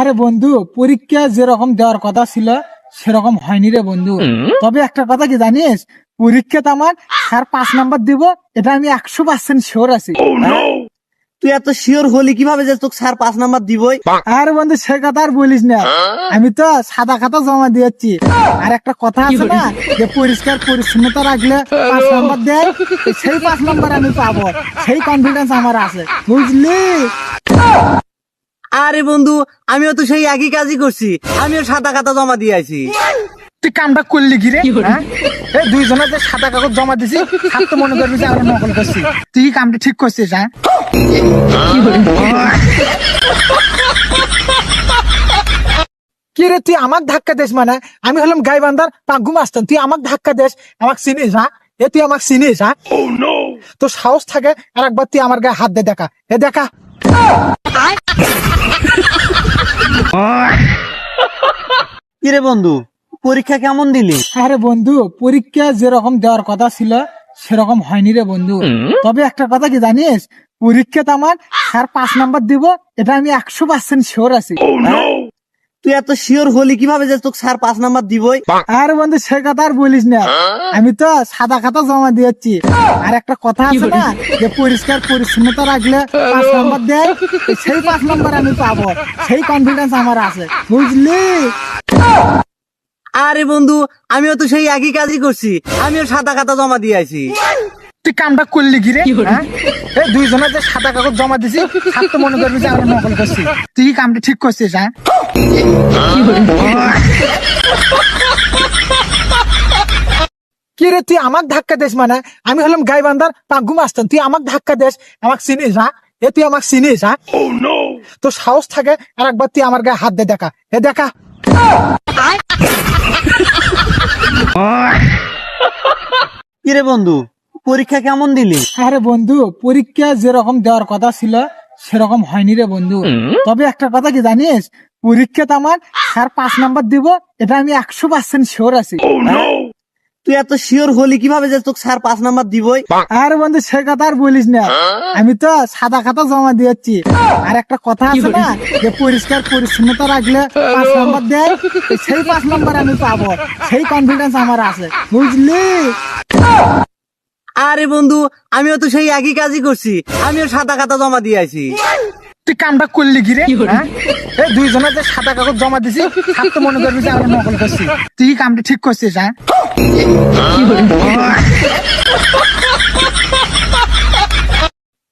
আরে বন্ধু পরীক্ষা যেরকম দেওয়ার কথা ছিল সেরকম হয়নি রে বন্ধু। তবে একটা কথা কি জানিস? পরীক্ষাতে আমার স্যার পাঁচ নাম্বার দিব এটা আমি একশো পার্সেন্ট শিওর আছি। তুই এত শিওর হলি কীভাবে যে তোকে স্যার পাঁচ নাম্বার দিবই? আরে বন্ধু সে কথা আর বলিস না। আমি তো সাদা খাতা জমা দিয়েছি। আর একটা কথা আছে না যে পরিষ্কার পরিচ্ছন্নতা রাখলে পাঁচ নাম্বার দেয় সেই পাঁচ নাম্বার আমি পাবো। সেই কনফিডেন্স আমার আছে বুঝলি? আরে বন্ধু আমিও তো সেই একই কাজই করছি। আমিও সাদা খাতা জমা দিয়ে আছি তুই কামটা করলি কি রে? হ্যাঁ? এই দুইজনের যে সাদা কাগজ জমা দিছি হাত তো মনে করবি যে আমরা নকল করছি। তুই কি কামটা ঠিক করছিস হ্যাঁ? কি রে তুই আমাক ধাক্কা দিস মানে? আমি হলাম গাইবান্ধার পাঙ্গু মাস্তান তুই আমাক ধাক্কা দিস আমাক চিনিস হ্যাঁ? এ তুই আমাক চিনিস হ্যাঁ? তো সাহস থাকে আর একবার তুই আমার গায়ে হাত দে দেখা। এ দেখা। কিরে বন্ধু পরীক্ষা কেমন দিলি? আরে বন্ধু পরীক্ষা যেরকম দেওয়ার কথা ছিল সেরকম হয়নি রে বন্ধু। তবে একটা কথা কি জানিস? পরীক্ষাতে আমার স্যার পাঁচ নাম্বার দিব এটা আমি একশো পার্সেন্ট শিওর আছি। তুই এত শিওর হলি কীভাবে যে তোকে স্যার পাঁচ নাম্বার দিবই? আর বন্ধু সে কথা আর বলিস না। আমি তো সাদা খাতা জমা দিয়েছি। আর একটা কথা আছে না যে পরিষ্কার পরিচ্ছন্নতা রাখলে পাঁচ নাম্বার দেয় সেই পাঁচ নাম্বার আমি পাবো। সেই কনফিডেন্স আমার আছে বুঝলি? আরে বন্ধু আমিও তো সেই একই কাজই করছি। আমিও সাদা খাতা জমা দিয়ে আছি তুই কামটা করলি কি রে? হ্যাঁ? এই দুইজনের যে সাদা কাগজ জমা দিছি হাত তো মনে করবি যে আমরা নকল করছি। তুই কি কামটা ঠিক করছিস হ্যাঁ? কি রে তুই আমাক ধাক্কা দিস মানে? আমি হলাম গাইবান্ধার পাঙ্গু মাস্তান তুই আমাক ধাক্কা দিস। আমাক চিনিস হ্যাঁ এ তুই আমাক চিনিস হ্যাঁ তো সাহস থাকে আর একবার তুই আমার গায়ে হাত দে দেখা। এ দেখা। কিরে বন্ধু পরীক্ষা কেমন দিলি? আরে বন্ধু পরীক্ষা যেরকম দেওয়ার কথা ছিল সেরকম হয়নি রে বন্ধু। তবে একটা কথা কি জানিস? পরীক্ষাতে আমার স্যার পাঁচ নাম্বার দিব এটা আমি একশো পার্সেন্ট শিওর আছি। তুই এত শিওর হলি কীভাবে যে তোকে স্যার পাঁচ নাম্বার দিবই? আরে বন্ধু সে কথা আর বলিস না। আমি তো সাদা খাতা জমা দিয়েছি। আর একটা কথা আছে না যে পরিষ্কার পরিচ্ছন্নতা রাখলে পাঁচ নাম্বার দেয় সেই পাঁচ নাম্বার আমি পাবো। সেই কনফিডেন্স আমার আছে বুঝলি? আরে বন্ধু আমিও তো সেই একই কাজই করছি। আমিও সাদা খাতা জমা দিয়ে আছি তুই কামটা করলি কি রে? হ্যাঁ? এই দুইজনের যে সাদা কাগজ জমা দিছি হাত তো মনে করবি যে আমরা নকল করছি। তুই কি কামটা ঠিক করছিস হ্যাঁ?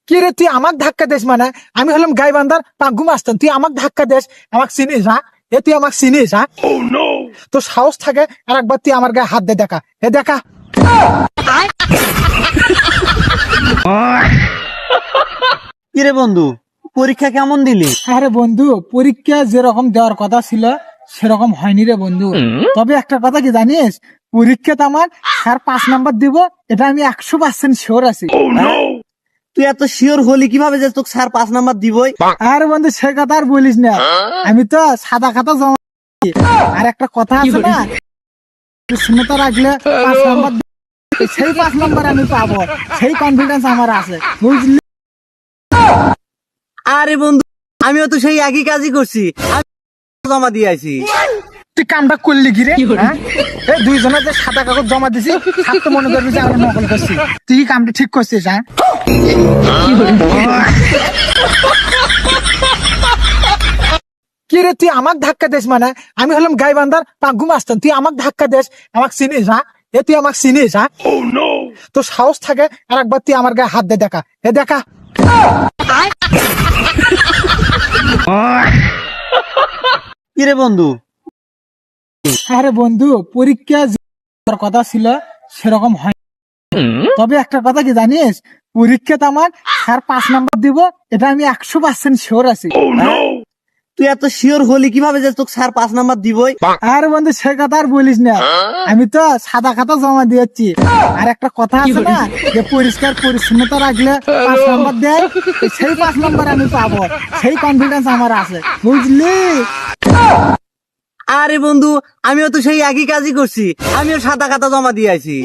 কি রে তুই আমাক ধাক্কা দিস মানে? আমি হলাম গাইবান্ধার পাঙ্গু মাস্তান। তুই আমাক ধাক্কা দিস আমাক চিনিস হ্যাঁ? এ তুই আমাক চিনিস হ্যাঁ? তো সাহস থাকে আর একবার তুই আমার গায়ে হাত দে দেখা। এ দেখা। কিরে বন্ধু পরীক্ষা কেমন দিলি? আরে বন্ধু পরীক্ষা যেরকম দেওয়ার কথা ছিল সেরকম হয়নি রে বন্ধু। তবে একটা কথা কি জানিস? পরীক্ষাতে আমার স্যার পাঁচ নাম্বার দিব এটা আমি একশো পার্সেন্ট শিওর আছি। তুই এত শিওর হলি কীভাবে যে তোকে স্যার পাঁচ নাম্বার দিবই? আর বন্ধু সে কথা আর বলিস না। আমি তো সাদা খাতা জমা আর একটা কথা আছে না? পরিচ্ছন্নতা রাখলে পাঁচ নাম্বার তো সেই পাঁচ নাম্বার আমি পাবো। সেই কনফিডেন্স আমার আছে। বুঝলি? আরে বন্ধু আমিও তো সেই একই কাজই করছি। জমা দিয়ে আছি তুই কামটা করলি কি রে? হ্যাঁ? এই দুইজনের যে সাদা কাগজ জমা দিছি হাত তো মনে করবি যে আমরা নকল করছি। তুই কি কামটা ঠিক করছিস হ্যাঁ? কি রে তুই আমাক ধাক্কা দিস মানে? আমি হলাম গাইবান্ধার পাঙ্গু মাস্তান তুই আমাক ধাক্কা দিস আমাক চিনিস হ্যাঁ? এ তুই আমাক চিনিস হ্যাঁ তো সাহস থাকে আর একবার তুই আমার গায়ে হাত দে দেখা। এ দেখা। কিরে বন্ধু? আরে বন্ধু পরীক্ষা দেওয়ার কথা ছিল সেরকম হয় তবে একটা কথা কি জানিস? পরীক্ষাতে আমার স্যার পাঁচ নাম্বার দিব এটা আমি একশো পার্সেন্ট শিওর আছি। তুই এত শিওর হলি কীভাবে যে তোকে স্যার পাঁচ নাম্বার দিবই? আর বন্ধু সে কথা আর বলিস না। আমি তো সাদা খাতা জমা দিয়েছি। আর একটা কথা আছে না যে পরিষ্কার পরিচ্ছন্নতা রাখলে পাঁচ নাম্বার দেয় সেই পাঁচ নাম্বার আমি পাবো। সেই কনফিডেন্স আমার আছে। বুঝলি? আরে বন্ধু আমিও তো সেই একই কাজই করছি। আমিও সাদা খাতা জমা দিয়ে আছি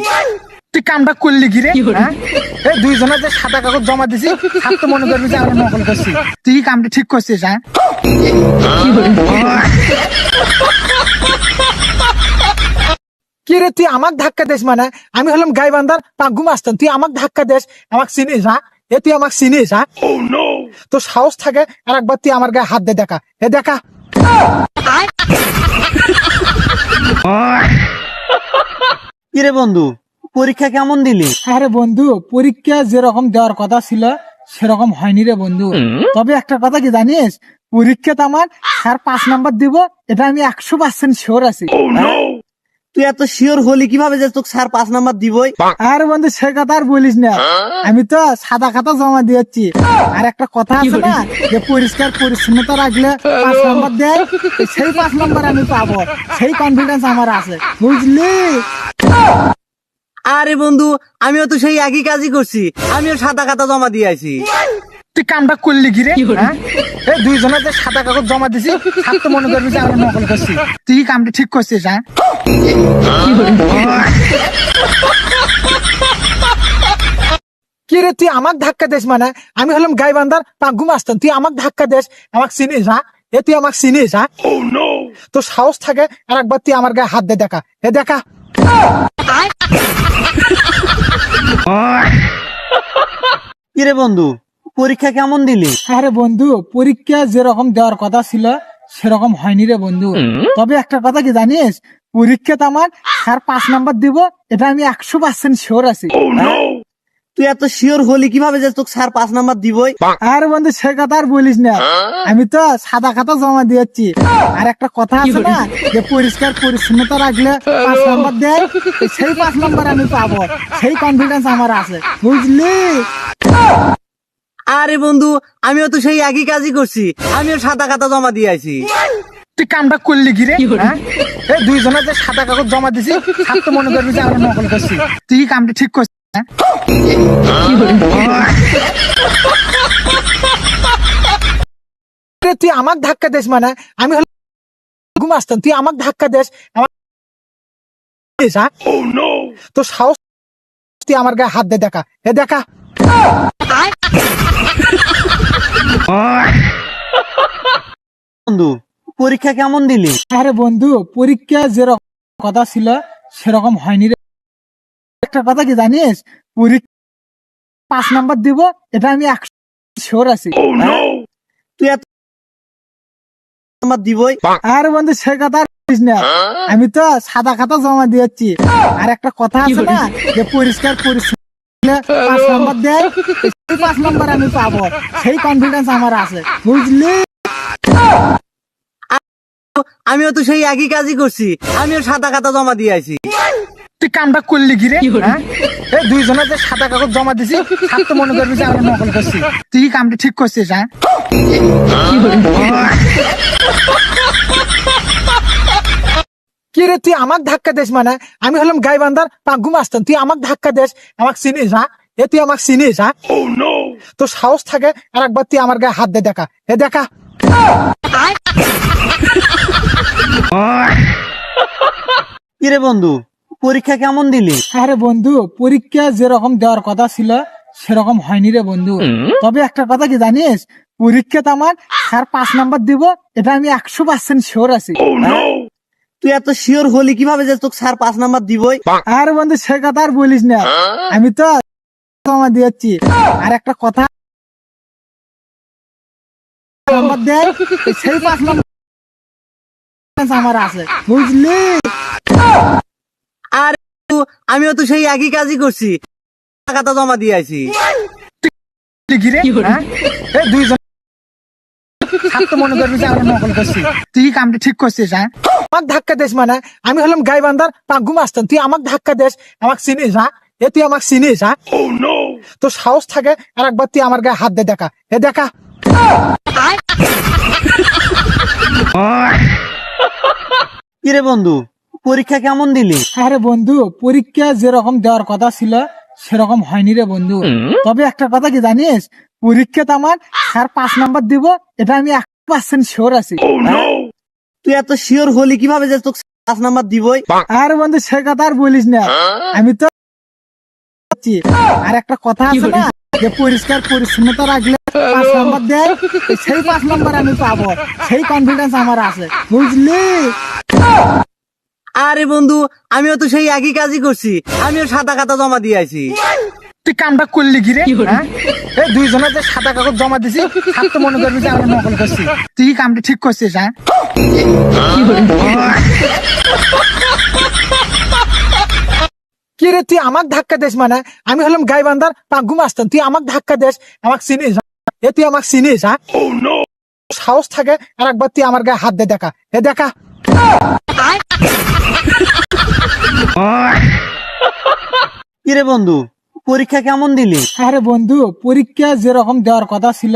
তুই কামটা করলি কি রে? হ্যাঁ? এই দুইজনের যে সাদা কাগজ জমা দিছি ছাত্র মনে করবি যে আমরা নকল করছি। তুই কি কামটা ঠিক করছিস হ্যাঁ? কি রে তুই আমাক ধাক্কা দিস মানে? আমি হলাম গাইবান্ধার পাগ্গু মাস্তান তুই আমাক ধাক্কা দিস আমাক চিনিস হ্যাঁ? এ তুই আমাক চিনিস হ্যাঁ? তো সাহস থাকে আর একবার তুই আমার গায়ে হাত দে দেখা। এ দেখা। কিরে বন্ধু? পরীক্ষা কেমন দিলি? আরে বন্ধু পরীক্ষা যেরকম দেওয়ার কথা ছিল সেরকম হয়নি রে বন্ধু। তবে একটা কথা কি জানিস? পরীক্ষাতে আমার স্যার পাঁচ নাম্বার দিব এটা আমি একশো পার্সেন্ট শিওর আছি। তুই এত শিওর হলি কীভাবে যে তোকে স্যার পাঁচ নাম্বার দিবই? আর বন্ধু সে কথা আর বলিস না। আমি তো সাদা খাতা জমা দিয়েছি। আর একটা কথা আছে না যে পরিষ্কার পরিচ্ছন্নতা রাখলে পাঁচ নাম্বার দেয় সেই পাঁচ নাম্বার আমি পাবো। সেই কনফিডেন্স আমার আছে বুঝলি? আরে বন্ধু আমিও তো সেই একই কাজই করছি। আমিও সাদা খাতা জমা দিয়ে আইছি। তুই কামটা করলি কি রে? হ্যাঁ? এই দুইজনের যে সাদা কাগজ জমা দিছি ছাত্র মনে করবি যে আমরা নকল করছি। তুই কামটা ঠিক করছিস হ্যাঁ? কি রে তুই আমাক ধাক্কা দিস মানে? আমি হলাম গাইবান্ধার পাগ্গু মাস্তান। তুই আমাক ধাক্কা দিস আমাক চিনিস হ্যাঁ? এ তুই আমাক চিনিস হ্যাঁ? তো সাহস থাকে আর একবার তুই আমার গায়ে হাত দে দেখা। এ দেখা। কিরে বন্ধু পরীক্ষা কেমন দিলি? আরে বন্ধু পরীক্ষা যেরকম দেওয়ার কথা ছিল সেরকম হয়নি রে বন্ধু। তবে একটা কথা কি জানিস? পরীক্ষা তো আমার স্যার পাঁচ নাম্বার দিব এটা আমি একশো পার্সেন্ট শিওর আছি। তুই এত শিওর হলি কীভাবে যে তোকে স্যার পাঁচ নাম্বার দিবই? আর বন্ধু সে কথা আর বলিস না। আমি তো সাদা খাতা জমা দিয়েছি। আর একটা কথা আছে না যে পরিষ্কার পরিচ্ছন্নতা রাখলে পাঁচ নাম্বার দেয় সেই পাঁচ নাম্বার আমি পাবো। সেই কনফিডেন্স আমার আছে বুঝলি? আরে বন্ধু আমিও তো সেই একই কাজই করছি। আমিও সাদা খাতা জমা দিয়ে আইছি। তুই কামটা করলি কি রে? হ্যাঁ? এই দুইজনের যে সাদা কাগজ জমা দিছি ছাত্র মনে করবি যে আমরা নকল করছি। তুই কামটা ঠিক করছিস? হ্যাঁ? তুই আমাক ধাক্কা দিস মানে? আমি হলাম ঘুমাস্তান তুই আমাক ধাক্কা দিস। আমার? তো সাহস তুই আমার গায়ে হাত দে দেখা। এ দেখা। বন্ধু পরীক্ষা কেমন দিলি? আরে বন্ধু পরীক্ষা যেরকম কথা ছিল সেরকম হয়নি রে। একটা কথা কি জানিস? পরীক্ষা পাঁচ নাম্বার দিব এটা আমি একশো শিওর আছি। তুই এত নাম্বার দিবই। আর বন্ধু সে কথা না। আমি তো সাদা খাতা জমা দিয়েছি। আর একটা কথা আছে না যে পরিষ্কার রাখলে পাঁচ নাম্বার দেয় সেই পাঁচ নাম্বার আমি পাবো। সেই কনফিডেন্স আমার আছে বুঝলি? আমিও তো সেই একই কাজই করছি। আমিও সাদা খাতা জমা দিয়ে আইছি। তুই কামটা করলি কি রে? হ্যাঁ? এই দুইজনের যে সাদা কাগজ জমা দিছি ছাত্র মনে করবি যে আমরা নকল করছি। তুই কি কামটা ঠিক করছিস হ্যাঁ? কি রে তুই আমাক ধাক্কা দিস মানে? আমি হলাম গাইবান্ধার পাগ্গু মাস্তান তুই আমাক ধাক্কা দিস আমাক চিনিস হ্যাঁ? এ তুই আমাক চিনিস হ্যাঁ? তো সাহস থাকে আর একবার তুই আমার গায়ে হাত দে দেখা। এ দেখা। কিরে বন্ধু? পরীক্ষা কেমন দিলি? আরে বন্ধু পরীক্ষা যেরকম দেওয়ার কথা ছিল সেরকম হয়নি রে বন্ধু। তবে একটা কথা কি জানিস? পরীক্ষাতে আমার স্যার পাঁচ নাম্বার দিব এটা আমি একশো পার্সেন্ট শিওর আছি। তুই এত শিওর হলি কীভাবে যে তোকে স্যার পাঁচ নাম্বার দিবই? আর বন্ধু সে কথা আর বলিস না। আমি তো জমা দিয়েছি। আর একটা কথা নাম্বার দেয় সেই পাঁচ নাম্বার আমার আছে। বুঝলি? আর আমিও তো সেই একই কাজই করছি। খাতা জমা দিয়ে রে? হ্যাঁ? এই দুইজন। ছাত্র মনে করবি যে আমরা নকল করছি। তুই কামটা ঠিক করছিস হ্যাঁ? আমাক ধাক্কা মানে। আমি হলাম গাইবান্ধার পাগ্গু মাস্তান তুই আমাক ধাক্কা দিস আমাক চিনিস হ্যাঁ? এ তুই আমাক চিনিস হ্যাঁ? তো সাহস থাকে আর একবার তুই আমার গায়ে হাত দে দেখা। এ দেখা। কিরে বন্ধু? পরীক্ষা কেমন দিলি? আরে বন্ধু পরীক্ষা যেরকম দেওয়ার কথা ছিল সেরকম হয়নি রে বন্ধু। তবে একটা কথা কি জানিস? পরীক্ষাতে আমার স্যার পাঁচ নাম্বার দিব এটা আমি একশো পার্সেন্ট শিওর আছি। তুই এত শিওর হলি কীভাবে যে তোকে পাঁচ নাম্বার দিবই? আর বন্ধু সে কথা আর বলিস না। আমি তো আর একটা কথা আছে না যে পরিষ্কার পরিচ্ছন্নতা রাখলে পাঁচ নাম্বার দেয় সেই পাঁচ নাম্বার আমি পাবো। সেই কনফিডেন্স আমার আছে বুঝলি? আরে বন্ধু আমিও তো সেই একই কাজই করছি। আমিও সাদা খাতা জমা দিয়ে আইছি। তুই কামটা করলি কি রে? হ্যাঁ? এই দুইজনের যে সাদা কাগজ জমা দিছি ছাত্র মনে করবি যে আমরা নকল করছি। তুই কি কামটা ঠিক করছিস হ্যাঁ? কি রে তুই আমাক ধাক্কা দিস মানে? আমি হলাম গাইবান্ধার পাগ্গু মাস্তান তুই আমাক ধাক্কা দিস আমাক চিনিস হ্যাঁ? এ তুই আমাক চিনিস হ্যাঁ? সাহস থাকে আর একবার তুই আমার গায়ে হাত দে দেখা। এ দেখা। কিরে বন্ধু পরীক্ষা কেমন দিলি? আরে বন্ধু পরীক্ষা যেরকম দেওয়ার কথা ছিল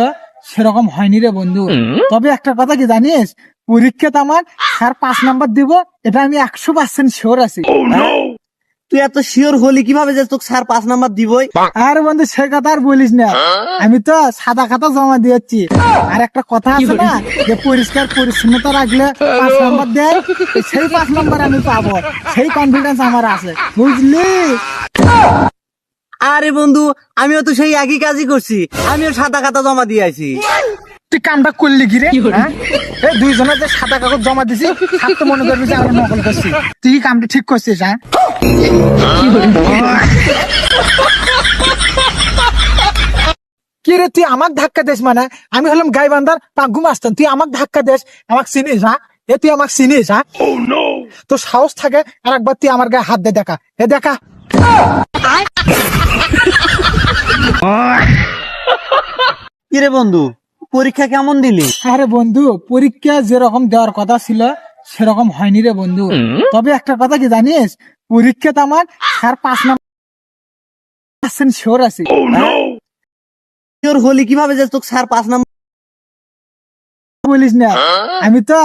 সেরকম হয়নি রে বন্ধু। তবে একটা কথা কি জানিস? পরীক্ষা তো আমার স্যার পাঁচ নাম্বার দিব এটা আমি একশো পার্সেন্ট শিওর আছি। তুই এত শিওর হলি কীভাবে যে তোকে স্যার পাঁচ নাম্বার দিবই? আর বন্ধু সে কথা আর বলিস না। আমি তো সাদা খাতা জমা দিয়েছি। আর একটা কথা আছে না যে পরিষ্কার পরিচ্ছন্নতা রাখলে পাঁচ নাম্বার দেয় সেই পাঁচ নাম্বার আমি পাবো। সেই কনফিডেন্স আমার আছে। বুঝলি? আরে বন্ধু আমিও তো সেই একই কাজই করছি। আমিও সাদা খাতা জমা দিয়ে আইছি। তুই কামটা করলি কি রে? হ্যাঁ? এই দুইজনের যে সাদা কাগজ জমা দিছি ছাত্র মনে করবি যে আমরা নকল করছি। তুই কামটা ঠিক করছিস হ্যাঁ? কি রে তুই আমাক ধাক্কা দিস মানে? আমি হলাম গাইবান্ধার পাগ্গু মাস্তান তুই আমাক ধাক্কা দিস আমাক চিনিস হ্যাঁ? এ তুই আমাক চিনিস হ্যাঁ? তো সাহস থাকে আর একবার তুই আমার গায়ে হাত দে দেখা। এ দেখা। কিরে বন্ধু? পরীক্ষা কেমন দিলি? আরে বন্ধু পরীক্ষা যেরকম দেওয়ার কথা ছিল সেরকম হয়নি রে বন্ধু। তবে একটা কথা কি জানিস? পরীক্ষাতে আমার স্যার পাঁচ নাম্বার শিওর আছে। শিওর হলি কীভাবে যে তোকে স্যার পাঁচ নাম্বার বলিস না। আমি তো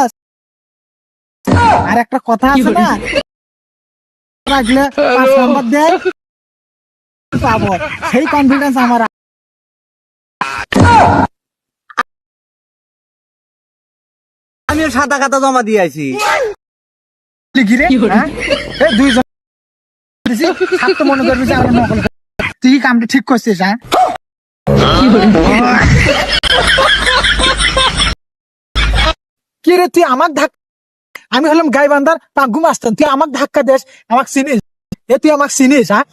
আর একটা কথা আছে না? রাখলে পাঁচ নাম্বার দেয় পাবো। সেই কনফিডেন্স আমার আমিও সাদা খাতা জমা দিয়ে আইছি। লিখি রে? হ্যাঁ? মনে আমরা। তুই কামটা ঠিক করছিস হ্যাঁ? কি রে তুই আমাক ধাক্কা আমি হলাম গাইবান্ধার পাগ্গু মাস্তান তুই আমাক ধাক্কা দেস আমাক চিনিস? এ তুই আমাক চিনিস হ্যাঁ?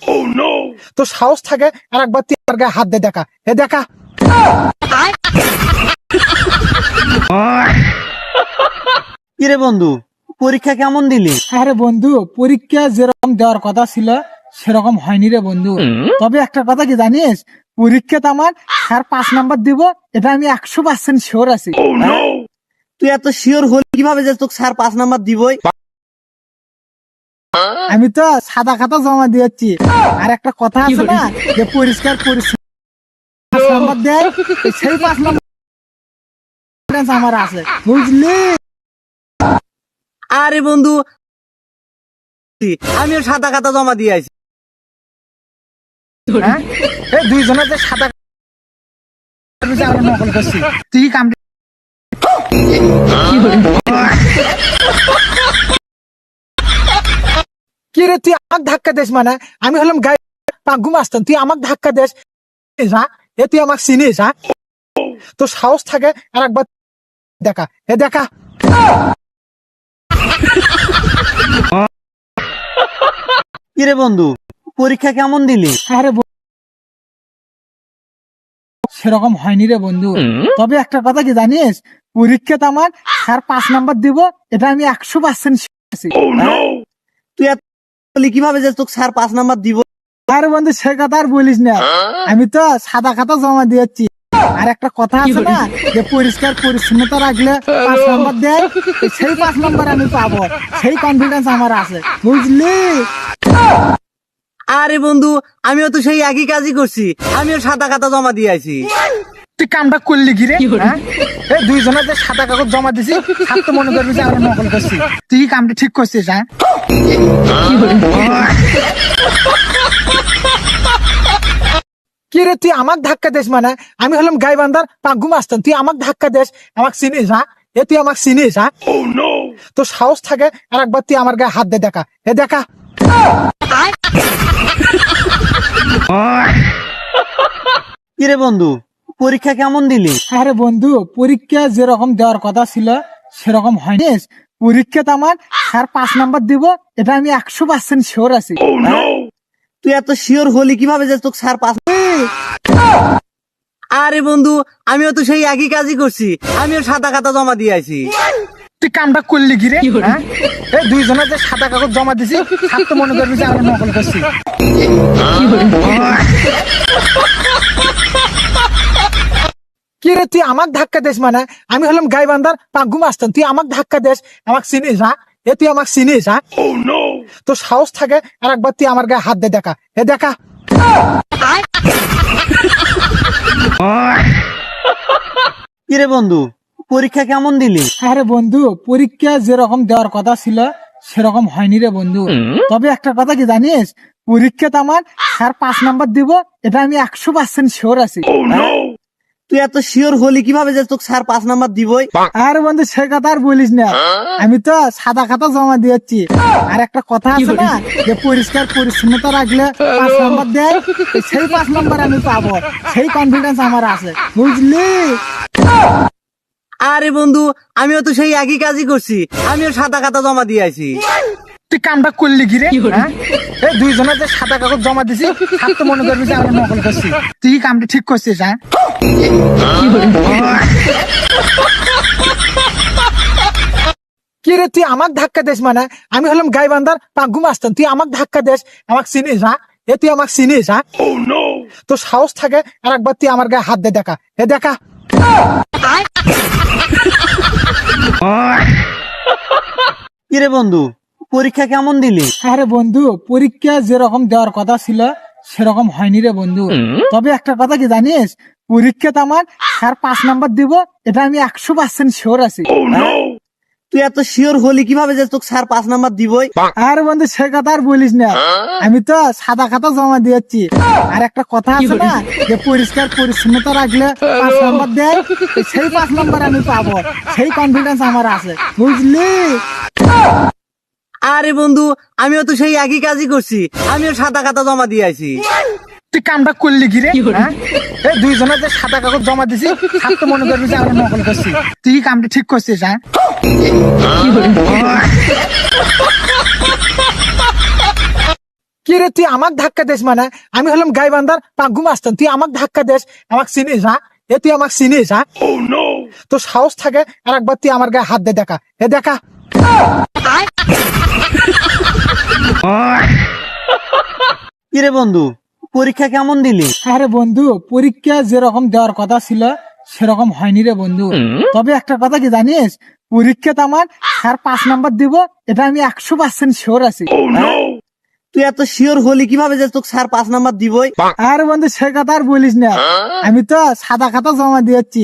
তো সাহস থাকে আর একবার তুই আমার গায়ে হাত দে দেখা। এ দেখা। কিরে বন্ধু পরীক্ষা কেমন দিলি? আরে বন্ধু পরীক্ষা যেরকম দেওয়ার কথা ছিল সেরকম হয়নি রে বন্ধু। তবে একটা কথা কি জানিস পরীক্ষাতে আমার স্যার পাঁচ নাম্বার দিব এটা আমি একশো পার্সেন্ট শিওর আছি। তুই এত শিওর হলি কীভাবে যে তোকে স্যার পাঁচ নাম্বার দিবই? আমি তো সাদা খাতা জমা দিয়েছি। আর একটা কথা আছে না যে পরিষ্কার পরিচ্ছন্ন পাঁচ নাম্বার দেয় সেই পাঁচ নাম্বার আমার আছে বুঝলি? আরে বন্ধু। আমিও সাদা খাতা জমা দিয়ে আইছি। হ্যাঁ? দুইজনের যে সাদা নকল করছি। তুই কি কামটা কি রে তুই আমাক ধাক্কা দিস মানে? আমি হলাম গাই পাগ্গু মাস্তান তুই আমাক ধাক্কা হ্যাঁ এ তুই আমাক চিনিস হ্যাঁ? তো সাহস থাকে আর একবার দেখা। এ দেখা। কিরে বন্ধু পরীক্ষা কেমন দিলি? আরে সেরকম হয়নি রে বন্ধু। তবে একটা কথা কি জানিস পরীক্ষাতে আমার স্যার পাঁচ নাম্বার দিব এটা আমি একশো পার্সেন্ট আছি। তুই এত হলি কীভাবে যে তোকে স্যার পাঁচ নাম্বার দিব? আরে বন্ধু সে কথা আর বলিস না। আমি তো সাদা খাতা জমা দিয়েছি। আর একটা কথা আছে না যে পরিষ্কার পরিচ্ছন্নতা রাখলে পাঁচ নম্বর দেয় সেই পাঁচ নম্বর আমি পাবো। সেই কনফিডেন্স আমার আছে বুঝলি? আরে বন্ধু আমিও তো সেই একই কাজই করছি। আমিও সাদা খাতা জমা দিয়ে আইছি। তুই কামটা করলি কি রে হ্যাঁ? এই দুইজনের যে সাদা কাগজ জমা দিছি ছাত্র মনে করবি যে আমরা নকল করছি। তুই কামটা ঠিক করছিস হ্যাঁ? কি রে তুই আমাক ধাক্কা দিস মানে? আমি হলাম গাই গাইবান্ধার পাগ্গু মাস্তান তুই আমাক ধাক্কা দিস আমাক চিনিস হ্যাঁ এ তুই আমাক চিনিস হ্যাঁ তো সাহস থাকে আর একবার তুই আমার গায়ে হাত দে দেখা। এ দেখা। কিরে বন্ধু পরীক্ষা কেমন দিলি? আরে বন্ধু পরীক্ষা যেরকম দেওয়ার কথা ছিল সেরকম হয়নি পরীক্ষাতে আমার স্যার পাঁচ নাম্বার দিব এটা আমি একশো পার্সেন্ট শিওর আছি। তুই এত শিওর হলি কীভাবে যে তোকে স্যার পাস আরে বন্ধু আমিও তো সেই একই কাজই করছি। আমিও সাদা খাতা জমা দিয়ে আইছি। তুই কামটা করলি কি রে? হ্যাঁ? এই দুইজনের যে সাদা কাগজ জমা দিছি স্যার তো মনে করবি যে আমরা নকল করছি। কি রে তুই আমাক ধাক্কা দিস মানে? আমি হলাম গাইবান্ধার পাগু মাস্তান তুই আমাক ধাক্কা দিস। আমাক চিনিস হ্যাঁ এ তুই আমাক চিনিস হ্যাঁ তো সাহস থাকে আর একবার তুই আমার গায়ে হাত দে দেখা। এ দেখা। কিরে বন্ধু পরীক্ষা কেমন দিলি? আরে বন্ধু পরীক্ষা যেরকম দেওয়ার কথা ছিল সেরকম হয়নি রে বন্ধু। তবে একটা কথা কি জানিস? পরীক্ষা তো আমার স্যার পাঁচ নাম্বার দিব এটা আমি একশো পার্সেন্ট শিওর আছি। তুই এত শিওর হলি কীভাবে যে তোকে স্যার পাঁচ নাম্বার দিবই? আর বন্ধু সে কথা আর বলিস না। আমি তো সাদা খাতা জমা দিয়েছি। আর একটা কথা আছে না যে পরিষ্কার পরিচ্ছন্নতা রাখলে পাঁচ নাম্বার দেয় সেই পাঁচ নাম্বার আমি পাবো। সেই কনফিডেন্স আমার আছে। বুঝলি? আরে বন্ধু আমিও তো সেই একই কাজই করছি। আমিও সাদা খাতা জমা দিয়ে আইছি। তুই কামটা করলি কি রে? হ্যাঁ? এই দুইজনের যে সাদা কাগজ জমা দিছি স্যার তো মনে করবি যে আমরা নকল করছি। তুই কি কামটা ঠিক করছিস হ্যাঁ? কি রে তুই আমাক ধাক্কা দিস মানে? আমি হলাম গাইবান্ধার পাগু মাস্তান তুই আমাক ধাক্কা দিস আমাক চিনিস হ্যাঁ? এ তুই আমাক চিনিস হ্যাঁ? তো সাহস থাকে আর একবার তুই আমার গায়ে হাত দে দেখা। এ দেখা। কিরে বন্ধু? পরীক্ষা কেমন দিলি? আরে বন্ধু পরীক্ষা যেরকম দেওয়ার কথা ছিল সেরকম হয়নি রে বন্ধু। তবে একটা কথা কি জানিস? পরীক্ষাতে আমার স্যার পাঁচ নাম্বার দিব এটা আমি একশো পার্সেন্ট শিওর আছি। তুই এত শিওর হলি কীভাবে যে তোকে স্যার পাঁচ নাম্বার দিবই? আর বন্ধু সে কথা আর বলিস না। আমি তো সাদা খাতা জমা দিয়েছি। আর একটা কথা আছে না যে পরিষ্কার পরিচ্ছন্নতা রাখলে পাঁচ নাম্বার দেয় সেই পাঁচ নাম্বার আমি পাবো। সেই কনফিডেন্স আমার আছে বুঝলি? আরে বন্ধু আমিও তো সেই একই কাজই করছি। আমিও সাদা খাতা জমা দিয়ে আইছি। তুই কামটা করলি কি রে? হ্যাঁ? এই দুইজনের যে সাদা কাগজ জমা দিছি তো মনে করবি যে আমরা নকল করছি। তুই কি কামটা ঠিক করছিস হ্যাঁ? কি রে তুই আমাক ধাক্কা দিস মানে? আমি হলাম গাইবান্ধার পাগু মাস্তান তুই আমাক ধাক্কা দিস আমাক চিনিস হ্যাঁ? এ তুই আমাক চিনিস হ্যাঁ? তো সাহস থাকে আর একবার তুই আমার গায়ে হাত দে দেখা। এ দেখা। কিরে বন্ধু পরীক্ষা কেমন দিলি? আরে বন্ধু পরীক্ষা যেরকম দেওয়ার কথা ছিল সেরকম হয়নি রে বন্ধু। তবে একটা কথা কি জানিস? পরীক্ষা তো আমার স্যার পাঁচ নাম্বার দিব এটা আমি একশো পার্সেন্ট শিওর আছি। তুই এত শিওর হলি কীভাবে যে তোকে স্যার পাঁচ নাম্বার দিবই? আর বন্ধু সে কথা আর বলিস না। আমি তো সাদা খাতা জমা দিয়েছি।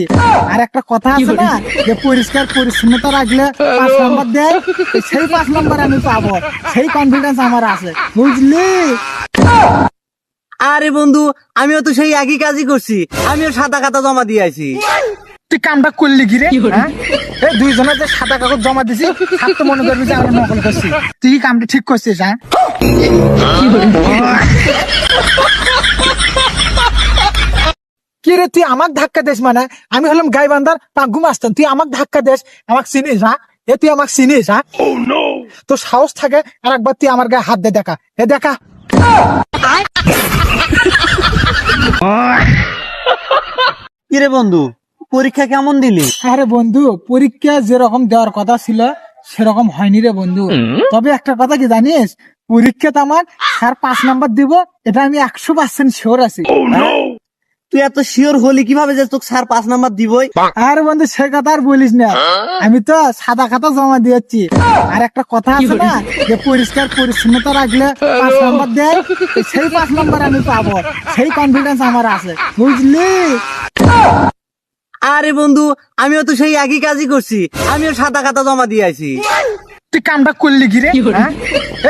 আর একটা কথা আছে না যে পরিষ্কার পরিচ্ছন্নতা রাখলে পাঁচ নাম্বার দেয় সেই পাঁচ নাম্বার আমি পাবো। সেই কনফিডেন্স আমার আছে। বুঝলি? আরে বন্ধু আমিও তো সেই একই কাজই করছি। আমিও সাদা খাতা জমা দিয়ে আইছি। তুই কামটা করলি কি রে? হ্যাঁ? এই দুইজনের যে সাদা কাগজ জমা দিছি তো মনে করবি যে আমরা নকল করছি। তুই কামটা ঠিক করছিস হ্যাঁ? কি রে তুই আমাক ধাক্কা দিস মানে? আমি হলাম গাইবান্ধার পাগু মাস্তান তুই আমাক ধাক্কা দিস। আমাক চিনিস হ্যাঁ এ তুই আমাক চিনিস হ্যাঁ তো সাহস থাকে আর একবার তুই আমার গায়ে হাত দে দেখা। এ দেখা। কিরে বন্ধু পরীক্ষা কেমন দিলি? আরে বন্ধু পরীক্ষা যেরকম দেওয়ার কথা ছিল সেরকম হয়নি রে বন্ধু। তবে একটা কথা কি জানিস? পরীক্ষাতে আমার স্যার পাঁচ নাম্বার দিব এটা আমি একশো পার্সেন্ট শিওর আছি। তুই এত শিওর হলি কীভাবে যে তোকে স্যার পাঁচ নাম্বার দিবই? আর বন্ধু সে কথা আর বলিস না। আমি তো সাদা খাতা জমা দিয়েছি। আর একটা কথা আছে না যে পরিষ্কার পরিচ্ছন্নতা রাখলে পাঁচ নাম্বার দেয় সেই পাঁচ নাম্বার আমি পাবো। সেই কনফিডেন্স আমার আছে বুঝলি? আরে বন্ধু আমিও তো সেই একই কাজই করছি। আমিও সাদা খাতা জমা দিয়ে আইছি। তুই কামটা করলি কি রে? হ্যাঁ?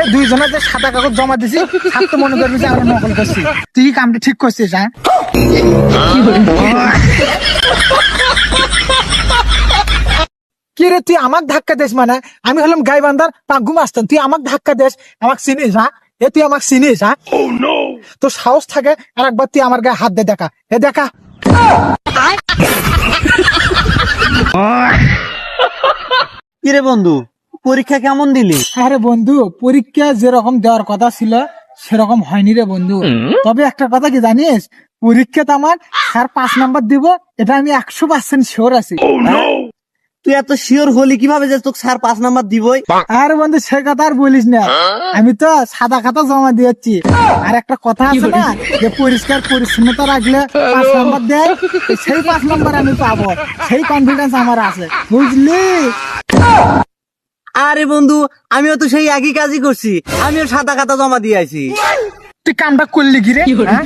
এই দুইজনের যে সাদা কাগজ জমা দিছি স্যার তো মনে করবি যে আমরা নকল করছি। তুই কি কামটা ঠিক করছিস হ্যাঁ? কি রে তুই আমাক ধাক্কা দিস মানে? আমি হলাম গাইবান্ধার পাঙ্গু মাস্তান। তুই আমাক ধাক্কা দিস আমাক চিনিস হ্যাঁ? এ তুই আমাক চিনিস হ্যাঁ? তো সাহস থাকে আর একবার তুই আমার গায়ে হাত দে দেখা। এ দেখা। কিরে বন্ধু? পরীক্ষা কেমন দিলি? আরে বন্ধু পরীক্ষা যেরকম দেওয়ার কথা ছিল সেরকম হয়নি রে বন্ধু। তবে একটা কথা কি জানিস? পরীক্ষাতে আমার স্যার পাঁচ নাম্বার দিব এটা আমি একশো পার্সেন্ট শিওর আছি। তুই এত শিওর হলি কীভাবে যে তোকে স্যার পাঁচ নাম্বার দিবই? আর বন্ধু সে কথা আর বলিস না। আমি তো সাদা খাতা জমা দিয়েছি। আর একটা কথা আছে না যে পরিষ্কার পরিচ্ছন্নতা রাখলে পাঁচ নাম্বার দেয় সেই পাঁচ নাম্বার আমি পাবো। সেই কনফিডেন্স আমার আছে বুঝলি? আরে বন্ধু আমিও তো সেই একই কাজই করছি। আমিও সাদা খাতা জমা দিয়ে আইছি। তুই কামটা করলি কি রে? হ্যাঁ?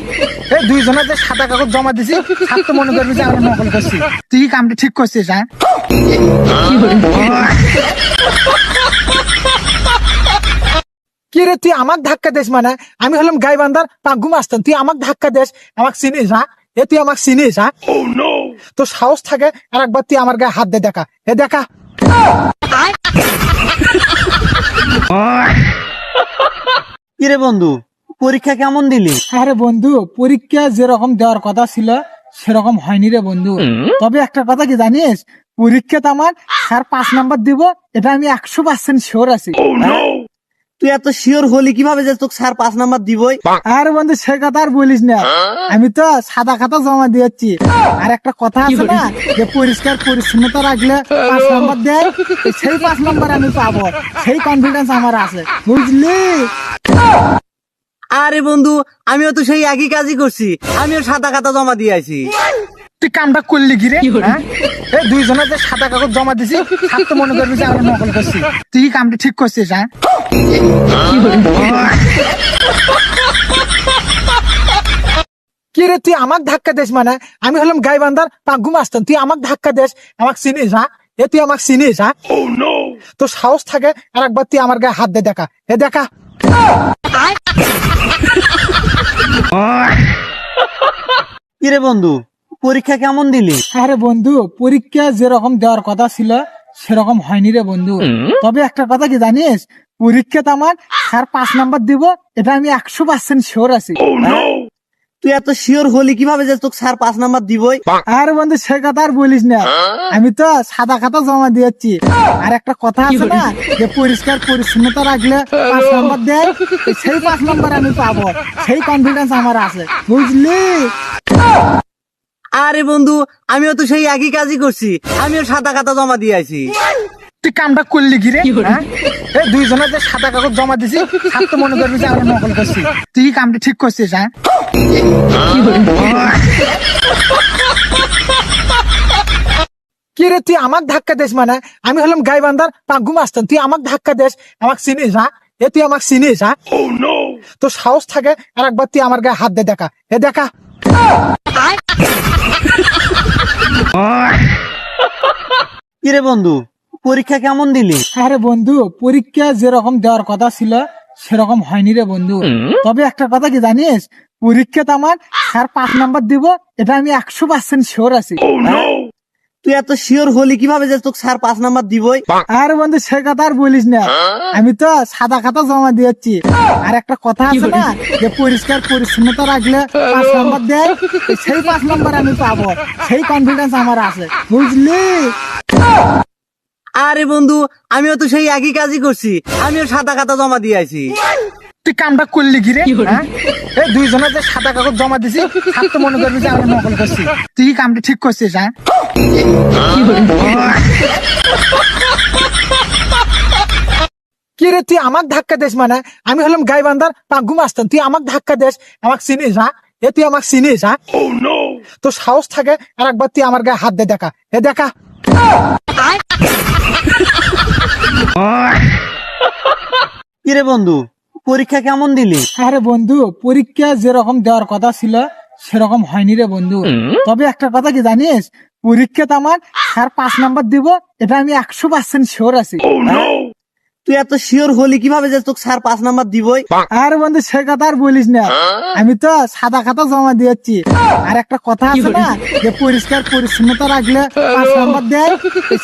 এই দুইজনের যে সাদা কাগজ জমা দিছি ছাত্র মনে করবি যে আমরা নকল করছি। তুই কামটা ঠিক করছিস হ্যাঁ? কি রে তুই আমাক ধাক্কা দিস মানে? আমি হলাম গাইবান্ধার পাঙ্গু মাস্তান। তুই আমাক ধাক্কা দিস আমাক চিনিস হ্যাঁ? এ তুই আমাক চিনিস হ্যাঁ? তো সাহস থাকে আর একবার তুই আমার গায়ে হাত দে দেখা। এ দেখা। কিরে বন্ধু পরীক্ষা কেমন দিলি? আরে বন্ধু পরীক্ষা যেরকম দেওয়ার কথা ছিল সেরকম হয়নি রে বন্ধু। তবে একটা কথা কি জানিস? পরীক্ষা তো আমার স্যার পাঁচ নাম্বার দিব এটা আমি একশো পার্সেন্ট শিওর আছি। তুই এত শিওর হলি কীভাবে যে তোকে স্যার পাঁচ নাম্বার দিবই? আর বন্ধু সে কথা আর বলিস না। আমি তো সাদা খাতা জমা দিয়েছি। আর একটা কথা আছে না যে পরিষ্কার পরিচ্ছন্নতা রাখলে পাঁচ নাম্বার দেয় সেই পাঁচ নাম্বার আমি পাবো। সেই কনফিডেন্স আমার আছে। বুঝলি? আরে বন্ধু আমিও তো সেই একই কাজই করছি। আমিও সাদা খাতা জমা দিয়ে আইছি। তুই কামটা করলি কি রে? হ্যাঁ? এই দুইজনের যে সাদা কাগজ জমা দিছি ছাত্র মনে করবি যে আমরা নকল করছি। তুই কি কামটা ঠিক করছিস হ্যাঁ? কি রে তুই আমাক ধাক্কা দিস মানে? আমি হলাম গাইবান্ধার পাঙ্গু মাস্তান তুই আমাক ধাক্কা দিস আমাক চিনিস হ্যাঁ এ তুই আমাক চিনিস হ্যাঁ তো সাহস থাকে আর একবার তুই আমার গায়ে হাত দে দেখা। এ দেখা। কিরে বন্ধু পরীক্ষা কেমন দিলি? আরে বন্ধু পরীক্ষা যেরকম দেওয়ার কথা ছিল সেরকম হয়নি রে বন্ধু। তবে একটা কথা কি জানিস পরীক্ষাতে আমার স্যার পাঁচ নাম্বার দিব এটা আমি একশো পার্সেন্ট শিওর আছি। তুই এত শিওর হলি কীভাবে যে তোকে স্যার পাঁচ নাম্বার দিবই? আর বন্ধু সে কথা আর বলিস না। আমি তো সাদা খাতা জমা দিয়েছি। আর একটা কথা আছে না যে পরিষ্কার পরিচ্ছন্নতা রাখলে পাঁচ নাম্বার দেয় সেই পাঁচ নাম্বার আমি পাবো। সেই কনফিডেন্স আমার আছে বুঝলি? আরে বন্ধু আমিও তো সেই একই কাজই করছি। আমিও সাদা খাতা জমা দিয়ে আইছি। তুই কামটা করলি কি রে? হ্যাঁ? এই দুইজনের যে সাদা কাগজ জমা দিছি ছাত্র মনে করবি যে আমরা নকল করছি। তুই কামটা ঠিক করছিস হ্যাঁ? কি রে তুই আমাক ধাক্কা দিস মানে? আমি হলাম গাইবান্ধার পাঙ্গু মাস্তান তুই আমাক ধাক্কা দিস। আমাক চিনিস হ্যাঁ? এ তুই আমাক চিনিস হ্যাঁ? তো সাহস থাকে আর একবার তুই আমার গায়ে হাত দে দেখা। এ দেখা। কিরে বন্ধু? পরীক্ষা কেমন দিলি? আরে বন্ধু পরীক্ষা যেরকম দেওয়ার কথা ছিল সেরকম হয়নি রে বন্ধু। তবে একটা কথা কি জানিস? পরীক্ষাতে আমার স্যার পাঁচ নাম্বার দিব এটা আমি একশো পার্সেন্ট শিওর আছি। তুই এত শিওর হলি কীভাবে যে তোকে স্যার পাঁচ নাম্বার দিবই? আর বন্ধু সে কথা আর বলিস না। আমি তো সাদা খাতা জমা দিয়েছি। আর একটা কথা আছে না যে পরিষ্কার পরিচ্ছন্নতা রাখলে পাঁচ নাম্বার দেয় সেই পাঁচ নাম্বার আমি পাবো। সেই কনফিডেন্স আমার আছে বুঝলি? আরে বন্ধু আমিও তো সেই একই কাজই করছি। আমিও সাদা খাতা জমা দিয়ে আইছি। তুই কামটা করলি কি রে? হ্যাঁ? এই দুইজনের যে সাদা কাগজ জমা দিছি ছাত্র মনে করবি যে আমরা নকল করছি। তুই কি কামটা ঠিক করছিস হ্যাঁ? কি রে তুই আমাক ধাক্কা দিস মানে? আমি হলাম গাইবান্ধার পাঙ্গু মাস্তান তুই আমাক ধাক্কা দিস আমাক চিনিস হ্যাঁ? এ তুই আমাক চিনিস হ্যাঁ? তো সাহস থাকে আর একবার তুই আমার গায়ে হাত দে দেখা। এ দেখা। কিরে বন্ধু পরীক্ষা কেমন দিলি? আরে বন্ধু পরীক্ষা যেরকম দেওয়ার কথা ছিল সেরকম হয়নি রে বন্ধু। তবে একটা কথা কি জানিস? পরীক্ষাতে আমার স্যার পাঁচ নাম্বার দিব এটা আমি একশো পার্সেন্ট শিওর আছি। তুই এত শিওর হলি কীভাবে যে তোকে স্যার পাঁচ নাম্বার দিবই? আর বন্ধু সে কথা আর বলিস না। আমি তো সাদা খাতা জমা দিয়েছি। আর একটা কথা আছে না যে পরিষ্কার পরিচ্ছন্নতা রাখলে পাঁচ নম্বর দেয়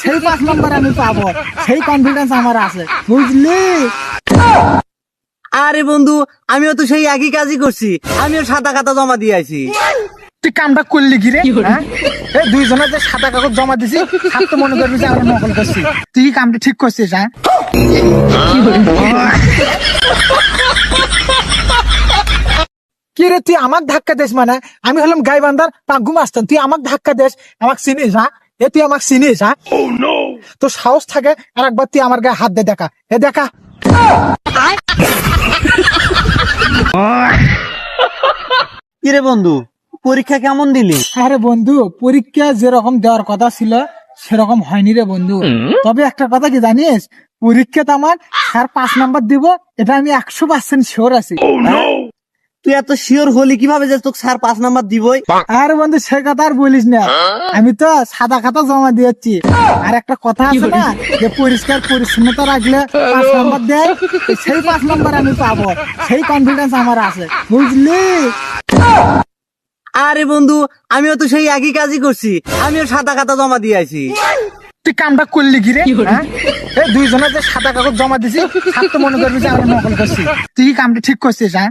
সেই পাঁচ নম্বর আমি পাবো। সেই কনফিডেন্স আমার আছে বুঝলি? আরে বন্ধু আমিও তো সেই একই কাজই করছি। আমিও সাদা খাতা জমা দিয়ে আইছি। তুই কামটা করলি কি রে? হ্যাঁ? এই দুইজনের যে সাদা কাগজ জমা দিছি সাত মনে করবি যে আমরা নকল করছি। তুই কি কামটা ঠিক করছিস হ্যাঁ? কি রে তুই আমাক ধাক্কা দিস মানে? আমি হলাম গাই বান্দার পাগু মাস্তান তুই আমাক ধাক্কা দিস আমাক চিনিস হ্যাঁ? এ তুই আমাক চিনিস হ্যাঁ? তো সাহস থাকে আর একবার তুই আমার গায়ে হাত দে দেখা। এ দেখা। কিরে বন্ধু? পরীক্ষা কেমন দিলি? আরে বন্ধু পরীক্ষা যেরকম দেওয়ার কথা ছিল সেরকম হয়নি রে বন্ধু। তবে একটা কথা কি জানিস? পরীক্ষাতে আমার স্যার পাঁচ নাম্বার দিব এটা আমি একশো পার্সেন্ট শিওর আছি। তুই এত শিওর হলি কীভাবে যে তোকে স্যার পাঁচ নাম্বার দিবই? আর বন্ধু সে কথা আর বলিস না। আমি তো সাদা খাতা জমা দিয়েছি। আর একটা কথা আছে না যে পরিষ্কার পরিচ্ছন্নতা রাখলে পাঁচ নাম্বার দেয় সেই পাঁচ নাম্বার আমি পাবো। সেই কনফিডেন্স আমার আছে বুঝলি? আরে বন্ধু আমিও তো সেই একই কাজই করছি। আমিও সাদা খাতা জমা দিয়ে আইছি। তুই কামটা করলি কি রে? হ্যাঁ? এই দুইজনের যে সাদা কাগজ জমা দিছি সাত মনে করবি যে আমরা নকল করছি। তুই কামটা ঠিক করছিস হ্যাঁ?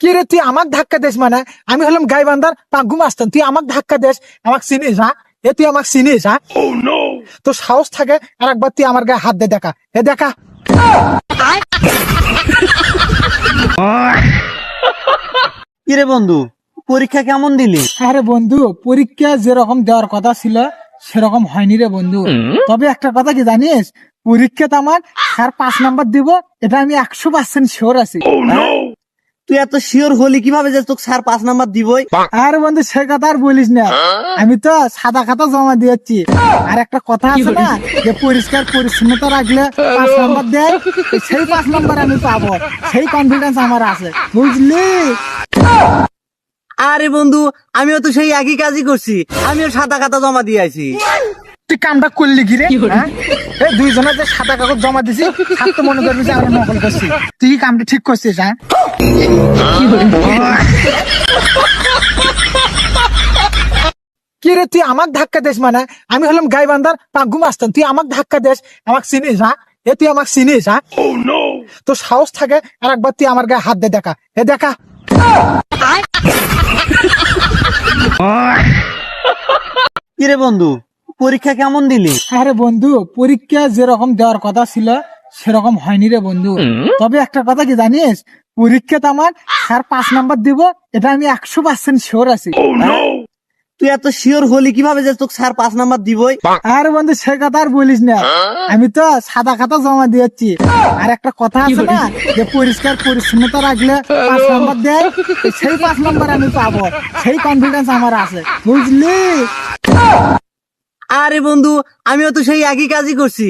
কি রে তুই আমাক ধাক্কা দিস মানে? আমি হলাম গাই বান্দার পাগু মাস্তান। তুই আমাক ধাক্কা দিস আমাক চিনিস হ্যাঁ? এ তুই আমাক চিনিস হ্যাঁ? তো সাহস থাকে আর একবার তুই আমার গায়ে হাত দে দেখা। এ দেখা। কিরে বন্ধু পরীক্ষা কেমন দিলি? আরে বন্ধু পরীক্ষা যেরকম দেওয়ার কথা ছিল সেরকম হয়নি রে বন্ধু। তবে একটা কথা কি জানিস? পরীক্ষা তো আমার স্যার পাঁচ নাম্বার দিব এটা আমি একশো পার্সেন্ট শিওর আছি। তুই এত শিওর হলি কীভাবে যে তোকে স্যার পাঁচ নাম্বার দিবই? আর বন্ধু সে কথা আর বলিস না। আমি তো সাদা খাতা জমা দিয়েছি। আর একটা কথা আছে না যে পরিষ্কার পরিচ্ছন্নতা রাখলে পাঁচ নাম্বার দেয় সেই পাঁচ নাম্বার আমি পাবো। সেই কনফিডেন্স আমার আছে বুঝলি? আরে বন্ধু আমিও তো সেই একই কাজই করছি। আমিও সাদা খাতা জমা দিয়ে আইছি। তুই কামটা করলি কি রে? হ্যাঁ? এই দুইজনের যে সাদা কাগজ জমা দিছি সাত মনে করবি যে আমরা নকল করছি। তুই কি কামটা ঠিক করছিস হ্যাঁ? কি রে তুই আমাক ধাক্কা দিস মানে? আমি হলাম গাই বান্দার পাগু মাস্তান তুই আমাক ধাক্কা দিস আমাক চিনিস হ্যাঁ? এ তুই আমাক চিনিস হ্যাঁ? তো সাহস থাকে আর একবার তুই আমার গায়ে হাত দে দেখা। এ দেখা। কিরে বন্ধু? পরীক্ষা কেমন দিলি? আরে বন্ধু পরীক্ষা যেরকম দেওয়ার কথা ছিল সেরকম হয়নি রে বন্ধু। তবে একটা কথা কি জানিস? পরীক্ষাতে আমার স্যার পাঁচ নাম্বার দিব এটা আমি একশো পার্সেন্ট শিওর আছি। তুই এত শিওর হলি কীভাবে যে তোকে স্যার পাঁচ নাম্বার দিবই? আর বন্ধু সে কথা আর বলিস না। আমি তো সাদা খাতা জমা দিয়েছি। আর একটা কথা আছে না যে পরিষ্কার পরিচ্ছন্নতা রাখলে পাঁচ নাম্বার দেয় সেই পাঁচ নাম্বার আমি পাবো। সেই কনফিডেন্স আমার আছে বুঝলি? আরে বন্ধু আমিও তো সেই একই কাজই করছি।